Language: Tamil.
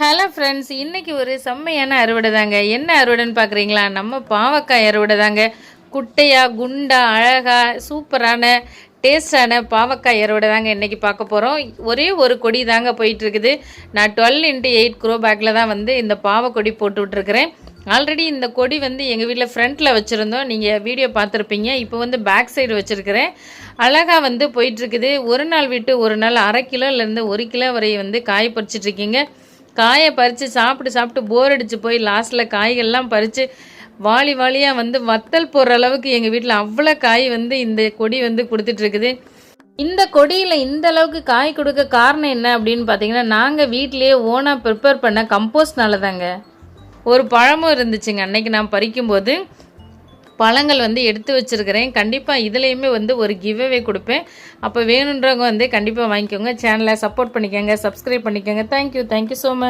ஹலோ ஃப்ரெண்ட்ஸ் இன்றைக்கி ஒரு செம்மையான அறுவடை தாங்க. என்ன அறுவடைன்னு பார்க்குறீங்களா நம்ம பாவக்காய் அறுவடை தாங்க. குட்டையாக குண்டா அழகா சூப்பரான டேஸ்டான பாவக்காய் அறுவடை தாங்க இன்றைக்கி பார்க்க போகிறோம் ஒரே ஒரு கொடி தாங்க போயிட்டுருக்குது. நான் டுவெல் இன்ட்டு எயிட் க்ரோ பேக்கில் தான் வந்து இந்த பாவக்கொடி போட்டு விட்ருக்குறேன் ஆல்ரெடி இந்த கொடி வந்து எங்கள் வீட்டில் ஃப்ரண்ட்டில் வச்சுருந்தோம். நீங்கள் வீடியோ பார்த்துருப்பீங்க. இப்போ வந்து பேக் சைடு வச்சுருக்கிறேன். அழகாக வந்து போயிட்டுருக்குது. ஒரு நாள் விட்டு ஒரு நாள் அரை கிலோலேருந்து ஒரு கிலோ வரை வந்து காய பறிச்சிட்ருக்கீங்க காயை பறித்து சாப்பிட்டு சாப்பிட்டு போர் அடித்து போய் லாஸ்ட்டில் காய்கள்லாம் பறித்து வாலி வாலியாக வந்து வத்தல் போடுற அளவுக்கு எங்கள் வீட்டில் அவ்வளோ காய் வந்து இந்த கொடி வந்து கொடுத்துட்ருக்குது இந்த கொடியில் இந்த அளவுக்கு காய் கொடுக்க காரணம் என்ன அப்படின்னு பார்த்தீங்கன்னா நாங்கள் வீட்டிலேயே ஓனாக ப்ரிப்பேர் பண்ண கம்போஸ்ட்னால தாங்க ஒரு பழமும் இருந்துச்சுங்க. அன்னைக்கு நான் பறிக்கும்போது பழங்கள் வந்து எடுத்து வச்சுருக்கிறேன். கண்டிப்பாக இதுலேயுமே வந்து ஒரு கிவ்அவே கொடுப்பேன். அப்போ வேணுன்றவங்க வந்து கண்டிப்பாக வாங்கிக்கோங்க. சேனலை சப்போர்ட் பண்ணிக்கோங்க. சப்ஸ்கிரைப் பண்ணிக்கோங்க. Thank you thank you so much